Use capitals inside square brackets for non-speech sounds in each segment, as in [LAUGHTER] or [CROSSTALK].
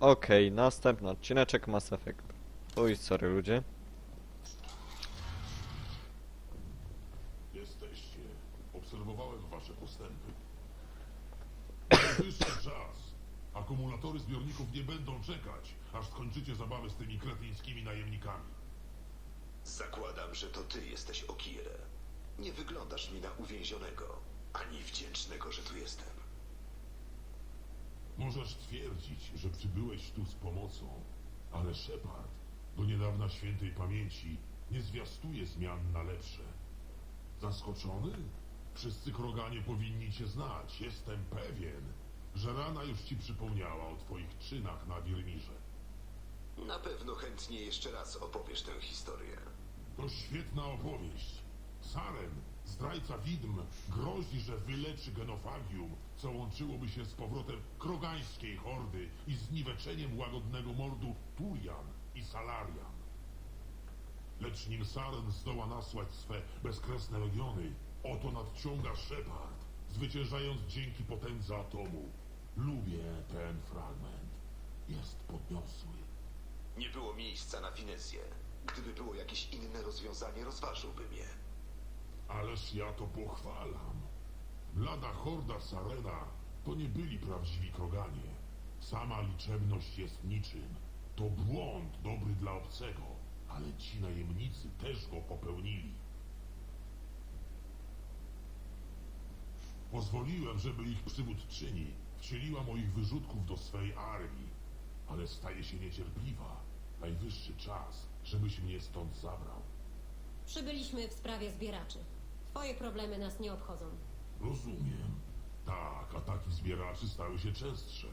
Okej, następny odcineczek Mass Effect. Oj, sorry ludzie. Jesteście. Obserwowałem wasze postępy. [COUGHS] Najwyższy czas. Akumulatory zbiorników nie będą czekać, aż skończycie zabawę z tymi kretyńskimi najemnikami. Zakładam, że to ty jesteś Okire. Nie wyglądasz mi na uwięzionego, ani wdzięcznego, że tu jestem. Możesz twierdzić, że przybyłeś tu z pomocą, ale Shepard, do niedawna świętej pamięci, nie zwiastuje zmian na lepsze. Zaskoczony? Wszyscy kroganie powinni cię znać. Jestem pewien, że rana już ci przypomniała o twoich czynach na Wirmirze. Na pewno chętnie jeszcze raz opowiesz tę historię. To świetna opowieść. Saren, zdrajca widm, grozi, że wyleczy genofagium, co łączyłoby się z powrotem krogańskiej hordy i zniweczeniem łagodnego mordu Turian i Salarian. Lecz nim Saren zdoła nasłać swe bezkresne legiony, oto nadciąga Shepard, zwyciężając dzięki potędze atomu. Lubię ten fragment. Jest podniosły. Nie było miejsca na finezję. Gdyby było jakieś inne rozwiązanie, rozważyłbym je. Ależ ja to pochwalam. Blada horda Sarena to nie byli prawdziwi kroganie. Sama liczebność jest niczym. To błąd dobry dla obcego, ale ci najemnicy też go popełnili. Pozwoliłem, żeby ich przywódczyni wcieliła moich wyrzutków do swej armii, ale staje się niecierpliwa. Najwyższy czas, żebyś mnie stąd zabrał. Przybyliśmy w sprawie zbieraczy. Twoje problemy nas nie obchodzą. Rozumiem. Tak, ataki zbieraczy stały się częstsze.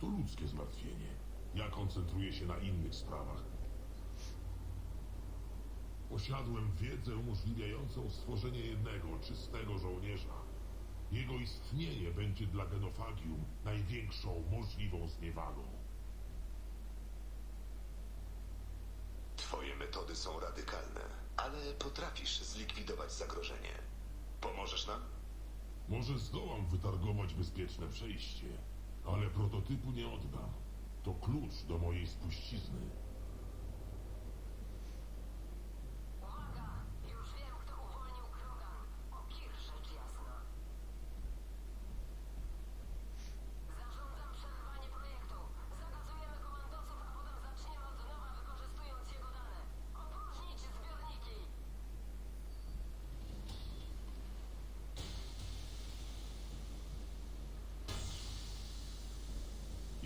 To ludzkie zmartwienie. Ja koncentruję się na innych sprawach. Posiadłem wiedzę umożliwiającą stworzenie jednego czystego żołnierza. Jego istnienie będzie dla genofagium największą możliwą zniewagą. Twoje metody są radykalne, ale potrafisz zlikwidować zagrożenie. Pomożesz nam? Może zdołam wytargować bezpieczne przejście, ale prototypu nie oddam. To klucz do mojej spuścizny.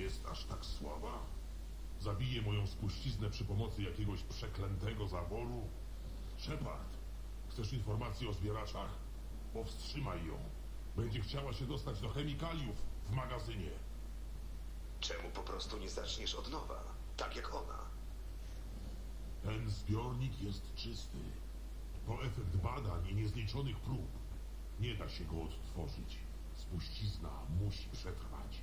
Jest aż tak słaba? Zabije moją spuściznę przy pomocy jakiegoś przeklętego zaworu? Shepard, chcesz informacji o zbieraczach? Powstrzymaj ją. Będzie chciała się dostać do chemikaliów w magazynie. Czemu po prostu nie zaczniesz od nowa, tak jak ona? Ten zbiornik jest czysty. To efekt badań i niezliczonych prób. Nie da się go odtworzyć. Spuścizna musi przetrwać.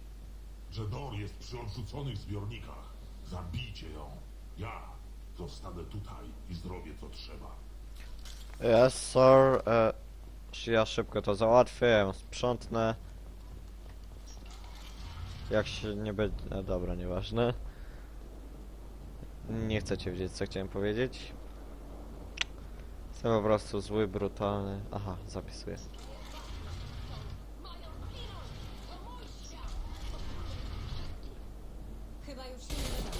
Że Dor jest przy odrzuconych zbiornikach. Zabijcie ją. Ja zostanę tutaj i zrobię co trzeba. Yes, sir. E, ja szybko to załatwię, ja ją sprzątnę. Jak się nie będzie... No dobra, nieważne. Nie chcecie wiedzieć, co chciałem powiedzieć. Jestem po prostu zły, brutalny. Aha, zapisuję. Chyba już się nie wyda.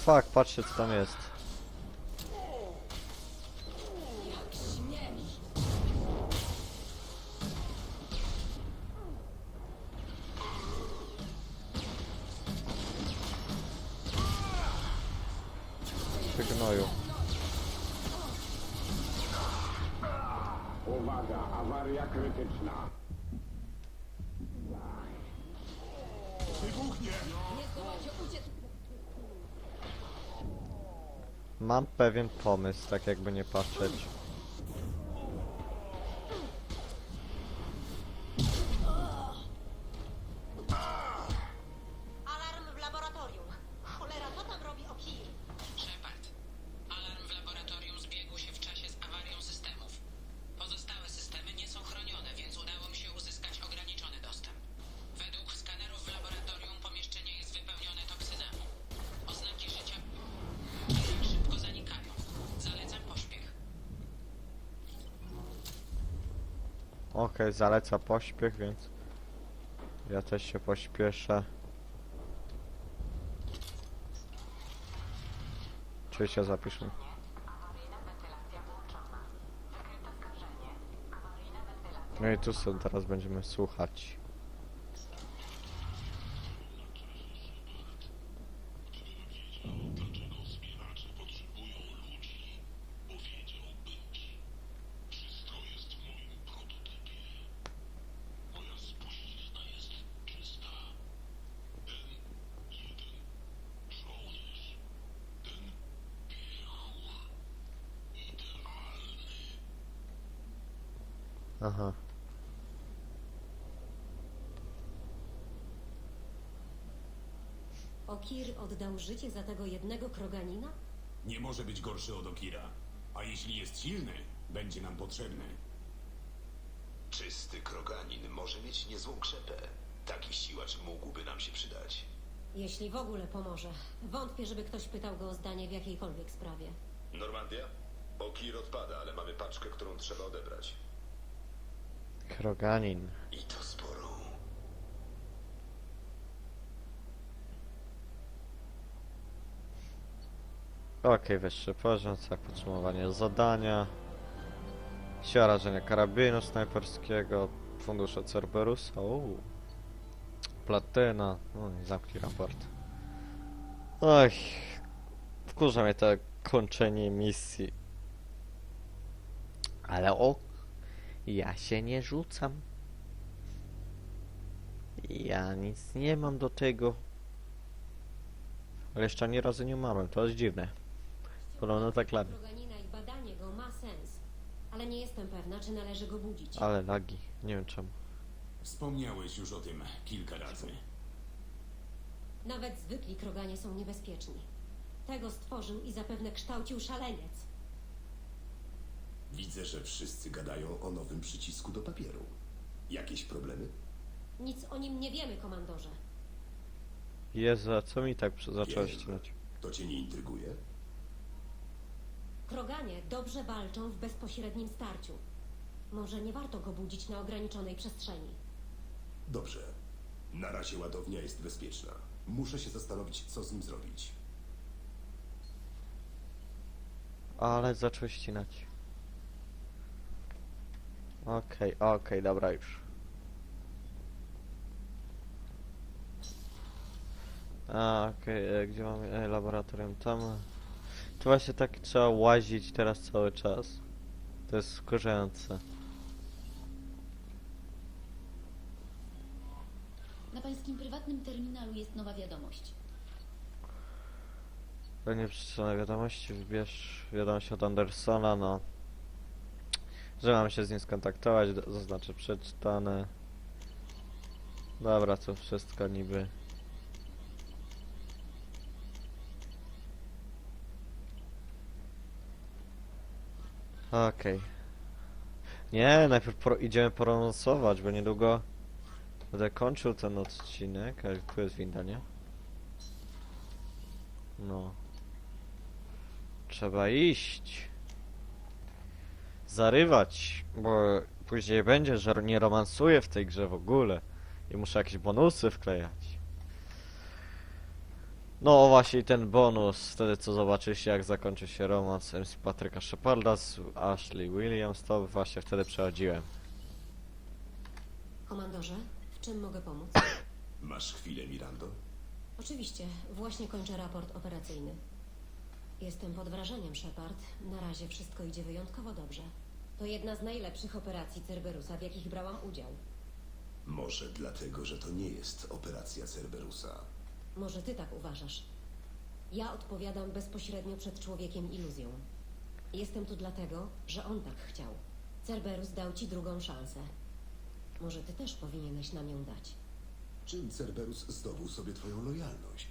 Fuck, patrzcie co tam jest. Gnoju. Uwaga, awaria krytyczna. Wybuchnie! Nie zdołacie uciec! Mam pewien pomysł, tak jakby nie patrzeć. Okej, zaleca pośpiech, więc ja też się pośpieszę. Oczywiście zapiszmy. No i tu sobie teraz będziemy słuchać. Wszystko jest w moim prototypie. Moja spuścizna jest czysta. Ten jeden żołnierz, ten piechur, idealny. Aha. Okir oddał życie za tego jednego kroganina? Nie może być gorszy od Okira. A jeśli jest silny, będzie nam potrzebny. Czysty kroganin może mieć niezłą krzepę. Taki siłacz mógłby nam się przydać. Jeśli w ogóle pomoże. Wątpię, żeby ktoś pytał go o zdanie w jakiejkolwiek sprawie. Normandia? Okir odpada, ale mamy paczkę, którą trzeba odebrać. Kroganin. I to sporą. Okej, wyższy poziom, tak, podsumowanie zadania. Siła rażenia karabinu snajperskiego, fundusze Cerberusa, uuu. Platyna, no i zamknij raport. Oj, wkurza mnie to kończenie misji. Ale o, ja się nie rzucam. Ja nic nie mam do tego. Ale jeszcze ani razu nie umarłem, to jest dziwne. Podobno tak lagi. Kroganina i badanie go ma sens. Ale nie jestem pewna, czy należy go budzić. Ale lagi, nie wiem czemu. Wspomniałeś już o tym kilka razy. Nawet zwykli kroganie są niebezpieczni. Tego stworzył i zapewne kształcił szaleniec. Widzę, że wszyscy gadają o nowym przycisku do papieru. Jakieś problemy? Nic o nim nie wiemy, komandorze. Jezu, a co mi tak przy- zacząłeś Wiem. ścinać? To cię nie intryguje? Kroganie dobrze walczą w bezpośrednim starciu. Może nie warto go budzić na ograniczonej przestrzeni. Dobrze. Na razie ładownia jest bezpieczna. Muszę się zastanowić, co z nim zrobić. Ale zaczął ścinać. Okej, okej, dobra już. A, okej, e, gdzie mamy e, laboratorium? Tam. To właśnie tak trzeba łazić teraz cały czas. To jest wkurzające. Na pańskim prywatnym terminalu jest nowa wiadomość. Pewnie przeczytane wiadomości, wybierz wiadomość od Andersona, no. Że mam się z nim skontaktować, zaznaczę przeczytane. Dobra, to wszystko niby. Okej. Nie, najpierw pro, idziemy poransować, bo niedługo będę kończył ten odcinek. Ale tu jest winda, nie? No. Trzeba iść. Zarywać, bo później będzie, że nie romansuję w tej grze w ogóle. I muszę jakieś bonusy wklejać. No właśnie ten bonus, wtedy co zobaczycie jak zakończy się romans MC Patryka Sheparda z Ashley Williams, to właśnie wtedy przechodziłem. Komandorze, w czym mogę pomóc? Masz chwilę, Mirando? Oczywiście, właśnie kończę raport operacyjny. Jestem pod wrażeniem, Shepard. Na razie wszystko idzie wyjątkowo dobrze. To jedna z najlepszych operacji Cerberusa, w jakich brałam udział. Może dlatego, że to nie jest operacja Cerberusa. Może ty tak uważasz. Ja odpowiadam bezpośrednio przed człowiekiem iluzją. Jestem tu dlatego, że on tak chciał. Cerberus dał ci drugą szansę. Może ty też powinieneś nam ją dać. Czym Cerberus zdobył sobie twoją lojalność?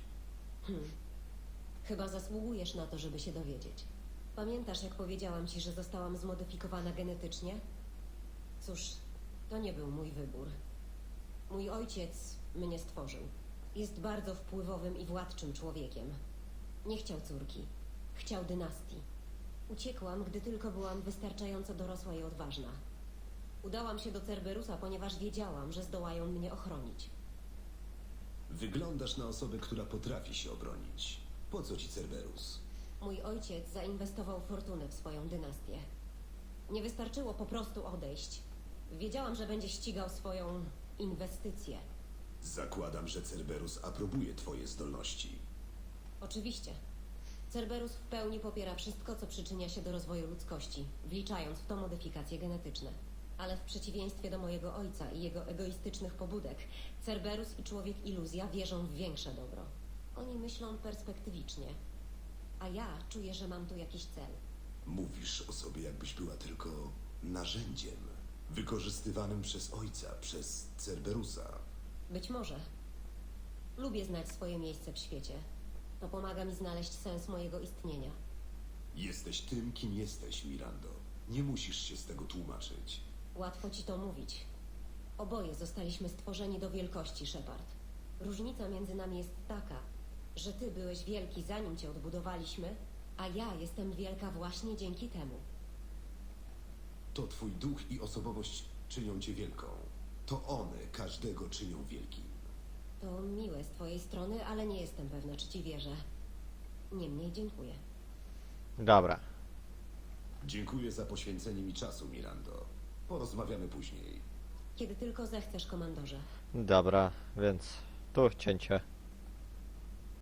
Chyba zasługujesz na to, żeby się dowiedzieć. Pamiętasz, jak powiedziałam ci, że zostałam zmodyfikowana genetycznie? Cóż, to nie był mój wybór. Mój ojciec mnie stworzył. Jest bardzo wpływowym i władczym człowiekiem. Nie chciał córki. Chciał dynastii. Uciekłam, gdy tylko byłam wystarczająco dorosła i odważna. Udałam się do Cerberusa, ponieważ wiedziałam, że zdołają mnie ochronić. Wyglądasz na osobę, która potrafi się obronić. Po co ci Cerberus? Mój ojciec zainwestował fortunę w swoją dynastię. Nie wystarczyło po prostu odejść. Wiedziałam, że będzie ścigał swoją inwestycję. Zakładam, że Cerberus aprobuje twoje zdolności. Oczywiście. Cerberus w pełni popiera wszystko, co przyczynia się do rozwoju ludzkości, wliczając w to modyfikacje genetyczne. Ale w przeciwieństwie do mojego ojca i jego egoistycznych pobudek, Cerberus i człowiek iluzja wierzą w większe dobro. Oni myślą perspektywicznie. A ja czuję, że mam tu jakiś cel. Mówisz o sobie, jakbyś była tylko narzędziem, wykorzystywanym przez ojca, przez Cerberusa. Być może. Lubię znać swoje miejsce w świecie. To pomaga mi znaleźć sens mojego istnienia. Jesteś tym, kim jesteś, Mirando. Nie musisz się z tego tłumaczyć. Łatwo ci to mówić. Oboje zostaliśmy stworzeni do wielkości, Shepard. Różnica między nami jest taka, że ty byłeś wielki zanim cię odbudowaliśmy, a ja jestem wielka właśnie dzięki temu. To twój duch i osobowość czynią cię wielką. To one każdego czynią wielkim. To miłe z twojej strony, ale nie jestem pewna, czy ci wierzę. Niemniej dziękuję. Dobra. Dziękuję za poświęcenie mi czasu, Mirando. Porozmawiamy później. Kiedy tylko zechcesz, komandorze. Dobra, więc tu cięcie.